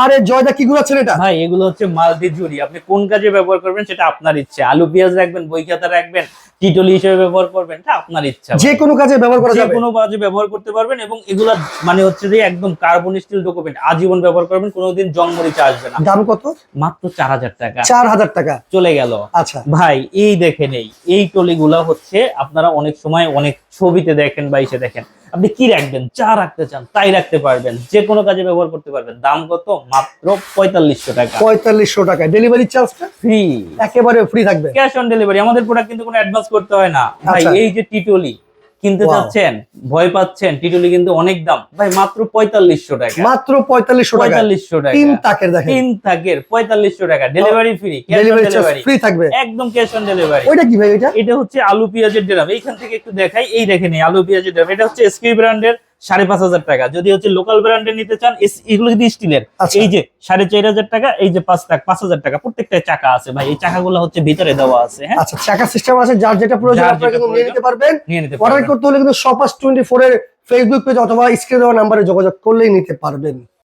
আরে জয়দা কি ঘুরাচ্ছেন এটা? ভাই এগুলো হচ্ছে মাল্টি জুড়ি। আপনি কোন কাজে ব্যবহার করবেন সেটা আপনার ইচ্ছে। আলু পেঁয়াজ রাখবেন বই খাতা রাখবেন টিটলি হিসেবে ব্যবহার করবেন এটা আপনার ইচ্ছা যে কোনো কাজে ব্যবহার করা যাবে। কোনো কাজে ব্যবহার করতে পারবেন এবং এগুলা মানে হচ্ছে যে একদম কার্বন স্টিল ডকুমেন্ট আজীবন ব্যবহার করবেন কোনোদিন জঙ্গলিচা আসবে না। দাম কত? মাত্র চার হাজার টাকা। চার হাজার টাকা। চলে গেল। আচ্ছা। ভাই এই দেখে নেই। এই টলিগুলা হচ্ছে আপনারা অনেক সময় অনেক ছবিতে দেখেন বা ইসে দেখেন। আপনি কি রাখবেন? যা রাখতে চান তাই রাখতে পারবেন। যে কোনো কাজে ব্যবহার করতে পারবেন। দাম কত? মাত্র পঁয়তাল্লিশশো টাকা। পঁয়তাল্লিশশো টাকা ডেলিভারি চার্জটা ফ্রি একেবারে ফ্রি থাকবে। ক্যাশ অন ডেলিভারি আমাদের প্রোডাক্ট কিন্তু কোনো অ্যাডভান্স করতে হয় না। ভাই আচ্ছা। এই যে টিটলি কিনতে চাচ্ছেন ভয় পাচ্ছেন টিটুলি কিন্তু অনেক দাম। ভাই মাত্র পঁয়তাল্লিশশো টাকা। মাত্র পঁয়তাল্লিশশো পঁয়তাল্লিশশো টাকা। তিন তাকের দেখেন। তিন থাকের পঁয়তাল্লিশশো টাকা। ডেলিভারি ফ্রি ডেলিভারি ফ্রি থাকবে। একদম ক্যাশ অন ডেলিভারি কি ভাই এটা এটা হচ্ছে আলু পেঁয়াজের ড্রাম। এইখান থেকে একটু দেখাই এই দেখেন আলু পেঁয়াজের ড্রাম। এটা হচ্ছে এসকে ব্র্যান্ডের সাড়ে পাঁচ হাজার টাকা। যদি হচ্ছে লোকাল নিতে চান এগুলো যদি স্টিলের আচ্ছা। এই যে সাড়ে চার হাজার টাকা এই যে পাঁচ টাকা পাঁচ হাজার টাকা প্রত্যেকটা চাকা আছে ভাই। এই চাকাগুলো হচ্ছে ভিতরে দেওয়া আছে হ্যাঁ? আচ্ছা চাকা সিস্টেম আছে যার যেটা প্রয়োজন আপনারা কিন্তু নিয়ে নিতে পারবেন। নিয়ে নিতে অর্ডার করতে হলে কিন্তু শপাস টোয়েন্টি ফোর এর ফেসবুক পেজ অথবা স্ক্রিনে দেওয়া নাম্বারে যোগাযোগ করলেই নিতে পারবেন।